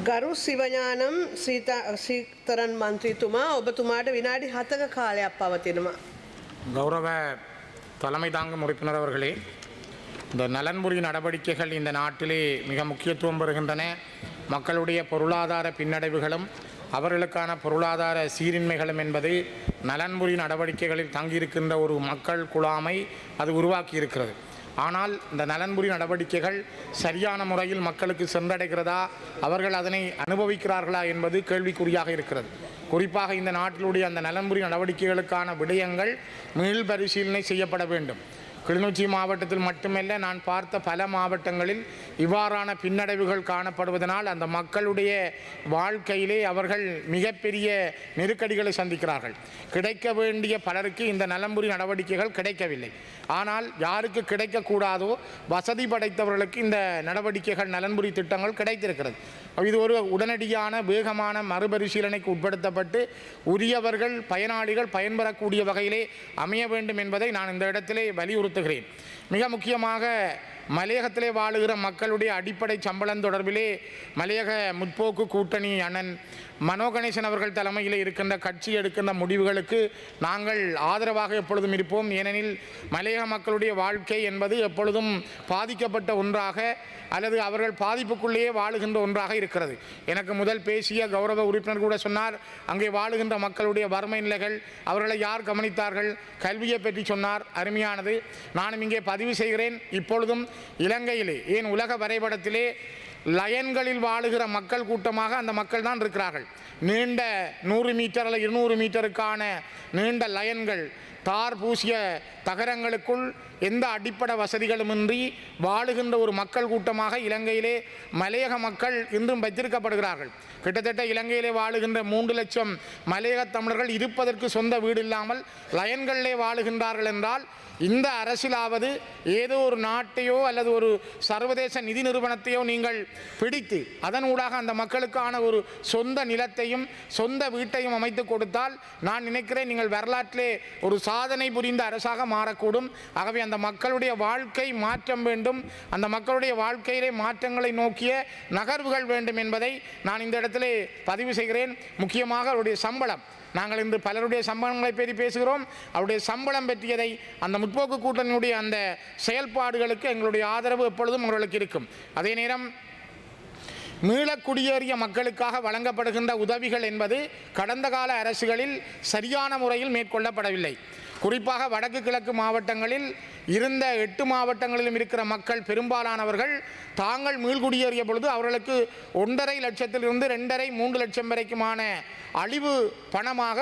ගරු සිවඥානම් සීතරන් මන්ත්‍රීතුමා ඔබතුමාට විනාඩි හතක කාලයක් පවතිනවා. கௌரவ தலைமை தாங்கும் உறுப்பினர் அவர்களே இந்த நலன்புரி நடவடிக்கைகள் இந்த நாட்டிலே மிக முக்கியத்துவம் பெறுகின்றன மக்களுடைய பொருளாதார பின்னடைவுகளும் அவர்களுக்கான பொருளாதார சீரின்மைகளும் என்பது நலன்புரி நடவடிக்கைகளில் தங்கியிருக்கின்ற ஒரு மக்கள் குழாமை அது உருவாக்கி இருக்கிறது ஆனால் இந்த நலன்புரி நடவடிக்கைகள் சரியான முறையில் மக்களுக்கு சென்றடைகிறதா? அவர்கள் அதனை அனுபவிக்கிறார்களா என்பது கேள்விக்குறியாக இருக்கிறது. குறிப்பாக இந்த நாட்டிலுடைய அந்த நலன்புரி நடவடிக்கைகளுக்கான விடயங்கள் மீள் பரிசீலனை செய்யப்பட வேண்டும். கிளிநொச்சி மாவட்டத்தில் மட்டுமல்ல நான் பார்த்த பல மாவட்டங்களில் இவ்வாறான பின்னடைவுகள் காணப்படுவதனால் அந்த மக்களுடைய வாழ்க்கையிலே அவர்கள் மிகப்பெரிய நெருக்கடிகளை சந்திக்கிறார்கள். கிடைக்க வேண்டிய பலருக்கு இந்த நலம்புரி நடவடிக்கைகள் கிடைக்கவில்லை. ஆனால் யாருக்கு கிடைக்கக்கூடாதோ வசதி படைத்தவர்களுக்கு இந்த நடவடிக்கைகள் நலன்புரி திட்டங்கள் கிடைத்திருக்கிறது. இது ஒரு உடனடியான வேகமான மறுபரிசீலனைக்கு உட்படுத்தப்பட்டு உரியவர்கள் பயனாளிகள் பயன்பெறக்கூடிய வகையிலே அமைய வேண்டும் என்பதை நான் இந்த இடத்திலே வலியுறுத்துகிறேன். மிக முக்கியமாக மலையகத்திலே வாழுகிற மக்களுடைய அடிப்படை சம்பளம் தொடர்பிலே மலையக முற்போக்கு கூட்டணி அண்ணன் மனோகணேசன் அவர்கள் தலைமையில் இருக்கின்ற கட்சி எடுக்கின்ற முடிவுகளுக்கு நாங்கள் ஆதரவாக எப்பொழுதும் இருப்போம். ஏனெனில் மலையக மக்களுடைய வாழ்க்கை என்பது எப்பொழுதும் பாதிக்கப்பட்ட ஒன்றாக அல்லது அவர்கள் பாதிப்புக்குள்ளேயே வாழுகின்ற ஒன்றாக இருக்கிறது. எனக்கு முதல் பேசிய கௌரவ உறுப்பினர் கூட சொன்னார் அங்கே வாழுகின்ற மக்களுடைய வறுமை நிலைகள் அவர்களை யார் கவனித்தார்கள்? கல்வியை பற்றி சொன்னார் அருமையானது. நானும் இங்கே பதிவு செய்கிறேன். இப்பொழுதும் இலங்கையிலே ஏன் உலக வரைபடத்திலே லயன்களில் வாழுகிற மக்கள் கூட்டமாக அந்த மக்கள் தான் இருக்கிறார்கள். நீண்ட நூறு மீட்டர் அல்ல இருநூறு மீட்டருக்கான நீண்ட லயன்கள் தார் பூசிய தகரங்களுக்குள் எந்த அடிப்படை வசதிகளுமின்றி வாழுகின்ற ஒரு மக்கள் கூட்டமாக இலங்கையிலே மலையக மக்கள் இன்றும் வைத்திருக்கப்படுகிறார்கள். கிட்டத்தட்ட இலங்கையிலே வாழுகின்ற மூன்று லட்சம் மலையக தமிழர்கள் இருப்பதற்கு சொந்த வீடு இல்லாமல் லயன்களிலே வாழுகின்றார்கள் என்றால் இந்த அரசிலாவது ஏதோ ஒரு நாட்டையோ அல்லது ஒரு சர்வதேச நிதி நிறுவனத்தையோ நீங்கள் பிடித்து அதன் ஊடாக அந்த மக்களுக்கான ஒரு சொந்த நிலத்தையும் சொந்த வீட்டையும் அமைத்து கொடுத்தால் நான் நினைக்கிறேன் நீங்கள் வரலாற்றிலே ஒரு சாதனை புரிந்த அரசாக மாறக்கூடும். ஆகவே அந்த மக்களுடைய வாழ்க்கை மாற்றம் வேண்டும். அந்த மக்களுடைய வாழ்க்கையிலே மாற்றங்களை நோக்கிய நகர்வுகள் வேண்டும் என்பதை நான் இந்த இடத்திலே பதிவு செய்கிறேன். முக்கியமாக அவருடைய சம்பளம். நாங்கள் இன்று பலருடைய சம்பளங்களை பற்றி பேசுகிறோம். அவருடைய சம்பளம் பற்றியதை அந்த முற்போக்கு கூட்டணியுடைய அந்த செயல்பாடுகளுக்கு எங்களுடைய ஆதரவு எப்பொழுதும் அவர்களுக்கு இருக்கும். அதே நேரம் மீள குடியேறிய மக்களுக்காக வழங்கப்படுகின்ற உதவிகள் என்பது கடந்த கால அரசுகளில் சரியான முறையில் மேற்கொள்ளப்படவில்லை. குறிப்பாக வடக்கு கிழக்கு மாவட்டங்களில் இருந்த எட்டு மாவட்டங்களிலும் இருக்கிற மக்கள் பெரும்பாலானவர்கள் தாங்கள் மீள்குடியேறிய பொழுது அவர்களுக்கு ஒன்றரை லட்சத்திலிருந்து ரெண்டரை மூன்று லட்சம் வரைக்குமான அழிவு பணமாக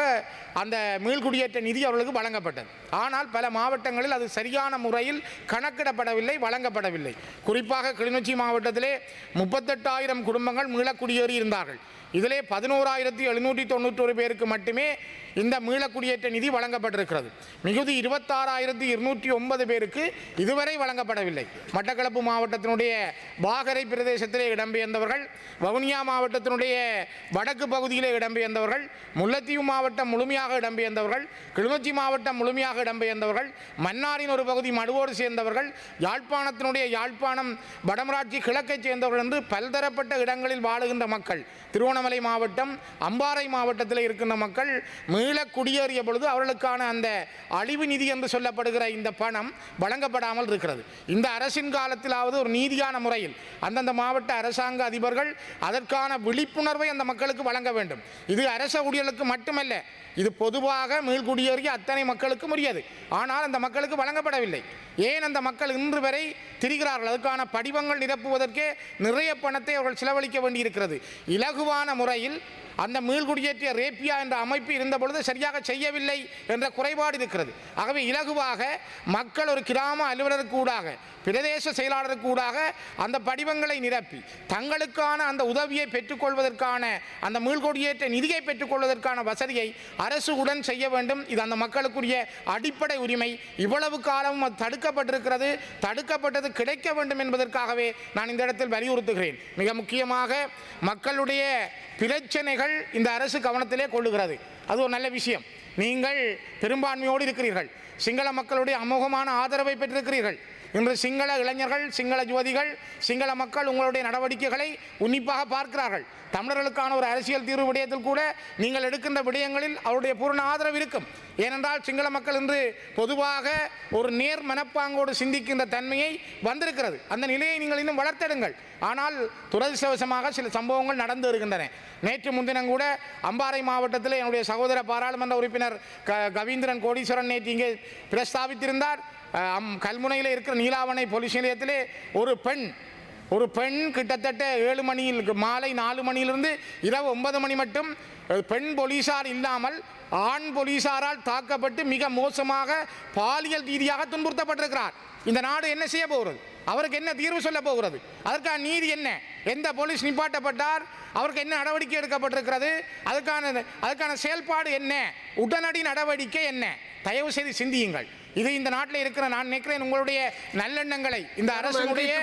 அந்த மீள்குடியேற்ற நிதி அவர்களுக்கு வழங்கப்பட்டது. ஆனால் பல மாவட்டங்களில் அது சரியான முறையில் கணக்கிடப்படவில்லை வழங்கப்படவில்லை. குறிப்பாக கிளிநொச்சி மாவட்டத்திலே முப்பத்தெட்டாயிரம் குடும்பங்கள் மீளக்குடியேறி இருந்தார்கள். இதிலே பதினோராயிரத்தி எழுநூற்றி தொண்ணூற்றொரு பேருக்கு மட்டுமே இந்த மீளக்குடியேற்ற நிதி வழங்கப்பட்டிருக்கிறது. மிகுதி இருபத்தாறாயிரத்தி இருநூற்றி ஒன்பது பேருக்கு இதுவரை வழங்கப்படவில்லை. மட்டக்களப்பு மாவட்டத்தினுடைய பாகரை பிரதேசத்திலே இடம்பெயர்ந்தவர்கள் வவுனியா மாவட்டத்தினுடைய வடக்கு பகுதியிலே இடம்பெயர்ந்தவர்கள் முல்லைத்தீவு மாவட்டம் முழுமையாக இடம்பெயர்ந்தவர்கள் கிளிநொச்சி மாவட்டம் முழுமையாக இடம்பெயர்ந்தவர்கள் மன்னாரின் ஒரு பகுதி மடுவோடு சேர்ந்தவர்கள் யாழ்ப்பாணத்தினுடைய யாழ்ப்பாணம் வடமராட்சி கிழக்கைச் சேர்ந்தவர்கள் என்று பல்தரப்பட்ட இடங்களில் வாழுகின்ற மக்கள் திருவண்ணாமலை மாவட்டம் அம்பாறை மாவட்டத்தில் இருக்கின்ற மக்கள் மீள குடியேறிய பொழுது அவர்களுக்கான அந்த அழிவு நிதி என்று சொல்லப்படுகிற இந்த பணம் வழங்கப்படாமல் இருக்கிறது. இந்த அரசின் காலத்திலாவது ஒரு நீதியான முறையில் அந்தந்த மாவட்ட அரசாங்க அதிபர்கள் அதற்கான விழிப்புணர்வை அந்த மக்களுக்கு வழங்க வேண்டும். இது அரச ஊழியர்களுக்கு மட்டுமல்ல இது பொதுவாக மீள்குடியேறிய அத்தனை மக்களுக்கும் உரியது. ஆனால் அந்த மக்களுக்கு வழங்கப்படவில்லை. ஏன் அந்த மக்கள் இன்று வரை திரிகிறார்கள். அதுக்கான படிவங்கள் நிரப்புவதற்கே நிறைய பணத்தை அவர்கள் செலவழிக்க வேண்டியிருக்கிறது. இலகுவான முறையில் அந்த மீள்குடியேற்றிய ரேப்பியா என்ற அமைப்பு இருந்த பொழுது சரியாக செய்யவில்லை என்ற குறைபாடு இருக்கிறது. ஆகவே இலகுவாக மக்கள் ஒரு கிராம அலுவலருக்கு ஊடாக பிரதேச செயலாளருக்கு ஊடாக அந்த படிவங்களை நிரப்பி தங்களுக்கான அந்த உதவியை பெற்றுக்கொள்வதற்கான அந்த மீள்குடியேற்ற நிதியை பெற்றுக்கொள்வதற்கான வசதியை அரசு உடன் செய்ய வேண்டும். இது அந்த மக்களுக்குரிய அடிப்படை உரிமை. இவ்வளவு காலமும் அது தடுக்கப்பட்டிருக்கிறது. தடுக்கப்பட்டது கிடைக்க வேண்டும் என்பதற்காகவே நான் இந்த இடத்தில் வலியுறுத்துகிறேன். மிக முக்கியமாக மக்களுடைய பிரச்சனைகள் இந்த அரசு கவனத்திலே கொள்ளுகிறது. அது ஒரு நல்ல விஷயம். நீங்கள் பெரும்பான்மையோடு இருக்கிறீர்கள். சிங்கள மக்களுடைய அமோகமான ஆதரவை பெற்றிருக்கிறீர்கள். இன்று சிங்கள இளைஞர்கள் சிங்கள ஜோதிகள் சிங்கள மக்கள் உங்களுடைய நடவடிக்கைகளை உன்னிப்பாக பார்க்கிறார்கள். தமிழர்களுக்கான ஒரு அரசியல் தீர்வு விடயத்தில் கூட நீங்கள் எடுக்கின்ற விடயங்களில் அவருடைய பூரண ஆதரவு இருக்கும். ஏனென்றால் சிங்கள மக்கள் இன்று பொதுவாக ஒரு நேர் மனப்பாங்கோடு சிந்திக்கின்ற தன்மையை வந்திருக்கிறது. அந்த நிலையை நீங்கள் இன்னும் வளர்த்தெடுங்கள். ஆனால் துரதிர்ஷ்டவசமாக சில சம்பவங்கள் நடந்து வருகின்றன. நேற்று முன்தினம் கூட அம்பாறை மாவட்டத்தில் என்னுடைய சகோதர பாராளுமன்ற உறுப்பினர் க கவீந்திரன் கோடீஸ்வரன் நேற்று இங்கே பிரஸ்தாபித்திருந்தார். அம் கல்முனையில் இருக்கிற நீலாவணை போலீஸ் நிலையத்திலே ஒரு பெண் ஒரு பெண் கிட்டத்தட்ட ஏழு மணியில் மாலை நாலு மணியிலிருந்து இரவு ஒன்பது மணி மட்டும் பெண் போலீசார் இல்லாமல் ஆண் போலீசாரால் தாக்கப்பட்டு மிக மோசமாக பாலியல் ரீதியாக துன்புறுத்தப்பட்டிருக்கிறார். இந்த நாடு என்ன செய்ய போகிறது? அவருக்கு என்ன தீர்வு சொல்ல போகிறது? அதற்கான நீதி என்ன? எந்த போலீஸ் நிப்பாட்டப்பட்டார்? அவருக்கு என்ன நடவடிக்கை எடுக்கப்பட்டிருக்கிறது? அதுக்கான அதுக்கான செயல்பாடு என்ன? உடனடி நடவடிக்கை என்ன? தயவு செய்து சிந்தியுங்கள். இது இந்த நாட்டில் இருக்கிற நான் நினைக்கிறேன் உங்களுடைய நல்லெண்ணங்களை இந்த அரசுடைய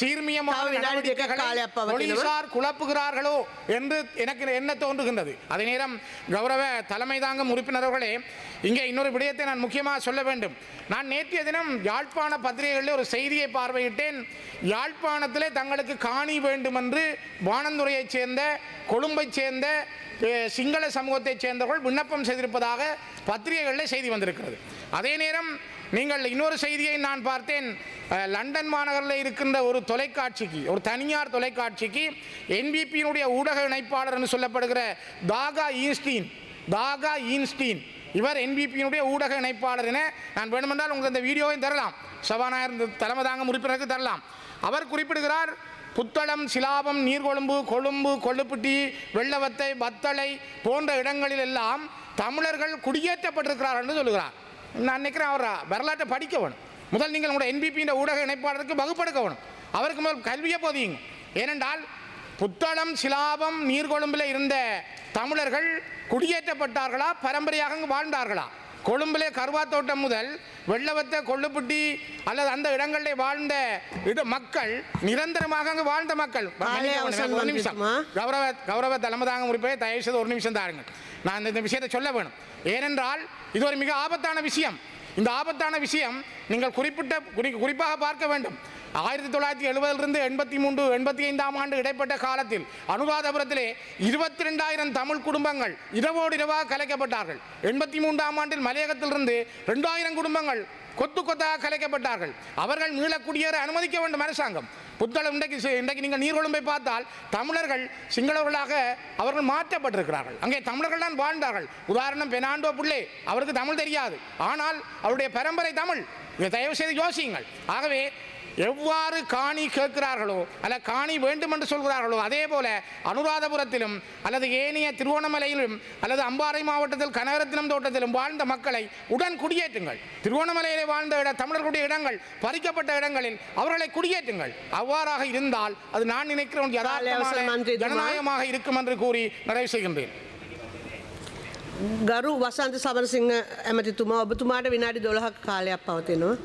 சீர்மியமான நடவடிக்கைகளை போலீசார் குழப்புகிறார்களோ என்று எனக்கு என்ன தோன்றுகின்றது. அதே நேரம் கௌரவ தலைமை தாங்கும் உறுப்பினர்களே இங்கே இன்னொரு விடயத்தை நான் முக்கியமாக சொல்ல வேண்டும். நான் நேற்றைய தினம் யாழ்ப்பாண பத்திரிகைகளில் ஒரு செய்தியை பார்வையிட்டேன். யாழ்ப்பாணத்தில் தங்களுக்கு காணி வேண்டும் என்று வானந்துறையைச் சேர்ந்த கொழும்பை சேர்ந்த சிங்கள சமூகத்தைச் சேர்ந்தவர்கள் விண்ணப்பம் செய்திருப்பதாக பத்திரிகைகளில் செய்தி வந்திருக்கிறது. அதே நேரம் நீங்கள் இன்னொரு செய்தியை நான் பார்த்தேன். லண்டன் மாநகரில் இருக்கின்ற ஒரு தொலைக்காட்சிக்கு ஒரு தனியார் தொலைக்காட்சிக்கு என்பிபியினுடைய ஊடக இணைப்பாளர் என்று சொல்லப்படுகிற தாகா ஈன்ஸ்டீன் தாகா ஈன்ஸ்டீன். இவர் என்பிபியினுடைய ஊடக இணைப்பாளர் என நான் வேண்டுமென்றால் உங்களுக்கு அந்த வீடியோவையும் தரலாம். சபாநாயகர் தலைமை தாங்கும் உறுப்பினருக்கு தரலாம். அவர் குறிப்பிடுகிறார் புத்தளம் சிலாபம் நீர்கொழும்பு கொழும்பு கொள்ளுப்பட்டி வெள்ளவத்தை வத்தளை போன்ற இடங்களில் எல்லாம் தமிழர்கள் குடியேற்றப்பட்டிருக்கிறார் என்று சொல்கிறார் நான் நினைக்கிறேன் அவர் வரலாற்றை படிக்க வேணும். முதல் நீங்கள் உங்களோட என்பிபியின் ஊடக இணைப்பாளருக்கு வகுப்படுக்க வேணும். அவருக்கு முதல் கல்வியை போதியுங்க. ஏனென்றால் புத்தளம் சிலாபம் நீர்கொழும்பில் இருந்த தமிழர்கள் குடியேற்றப்பட்டார்களா பரம்பரையாக வாழ்ந்தார்களா? கொழும்பிலே கருவாத்தோட்டம் முதல் வெள்ளவத்தை கொள்ளுப்பட்டி அல்லது அந்த இடங்களில் வாழ்ந்த இட மக்கள் நிரந்தரமாக அங்கு வாழ்ந்த மக்கள். ஒரு நிமிஷம்? கௌரவ கௌரவ தலைமதாங்க உறுப்பினர் தயவு செய்து ஒரு நிமிஷம் தாருங்கள். நான் இந்த- விஷயத்தை சொல்ல வேணும். ஏனென்றால் இது ஒரு மிக ஆபத்தான விஷயம். இந்த ஆபத்தான விஷயம் நீங்கள் குறிப்பிட்ட குறி- குறிப்பாக பார்க்க வேண்டும். ஆயிரத்தி தொள்ளாயிரத்தி எழுபதிலிருந்து எண்பத்தி மூன்று எண்பத்தி ஐந்தாம் ஆண்டு இடைப்பட்ட காலத்தில் அனுராதபுரத்திலே இருபத்தி ரெண்டாயிரம் தமிழ் குடும்பங்கள் இரவோடு இரவாக கலைக்கப்பட்டார்கள். எண்பத்தி மூன்றாம் ஆண்டில் மலையகத்திலிருந்து ரெண்டாயிரம் குடும்பங்கள் கொத்து கொத்தாக கலைக்கப்பட்டார்கள். அவர்கள் மீளக்குடியேற அனுமதிக்க வேண்டும் அரசாங்கம். புத்தளம் இன்றைக்கு இன்றைக்கு நீங்கள் நீர்கொழும்பை பார்த்தால் தமிழர்கள் சிங்களவர்களாக அவர்கள் மாற்றப்பட்டிருக்கிறார்கள். அங்கே தமிழர்கள் தான் வாழ்ந்தார்கள். உதாரணம் பெனாண்டோ புள்ளே அவருக்கு தமிழ் தெரியாது. ஆனால் அவருடைய பரம்பரை தமிழ். இதை தயவு செய்து யோசியுங்கள். ஆகவே எவ்வாறு காணி கேட்கிறார்களோ அல்ல காணி வேண்டும் என்று சொல்கிறார்களோ அதே போல அனுராதபுரத்திலும் அல்லது ஏனைய திருவோணமலையிலும் அல்லது அம்பாறை மாவட்டத்தில் கனகரத்தினம் தோட்டத்திலும் வாழ்ந்த மக்களை உடன் குடியேற்றுங்கள் திருவோணமலையிலே வாழ்ந்த இட தமிழர்களுடைய இடங்கள் பறிக்கப்பட்ட இடங்களில் அவர்களை குடியேற்றுங்கள் அவ்வாறாக இருந்தால் அது நான் நினைக்கிற ஒரு அவசர யதார்த்தமான மந்திரி துமா. ஜனநாயகமாக இருக்கும் என்று கூறி நிறைவு செய்கின்றேன் ගරු වසන්ත සබරසිංහ ඇමතිතුමා ඔබතුමාට විනාඩි දොළහක් කාලයක් පවතිනවා.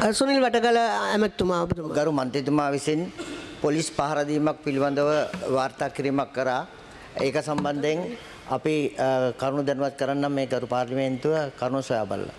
අ, සුනිල් වටකල ඇමත්තුමා ඔබතුමා. ගරු මන්ත්‍රතුමා විසින් පොලිස් පහරදීමක් පිළිබඳව වාර්තා කිරීමක් කරා ඒක සම්බන්ධයෙන් අපි කරුණු දැනුවත් කරන්න මේ ගරු පාර්ලිමේන්තුව කරුණු සොයා බලලා.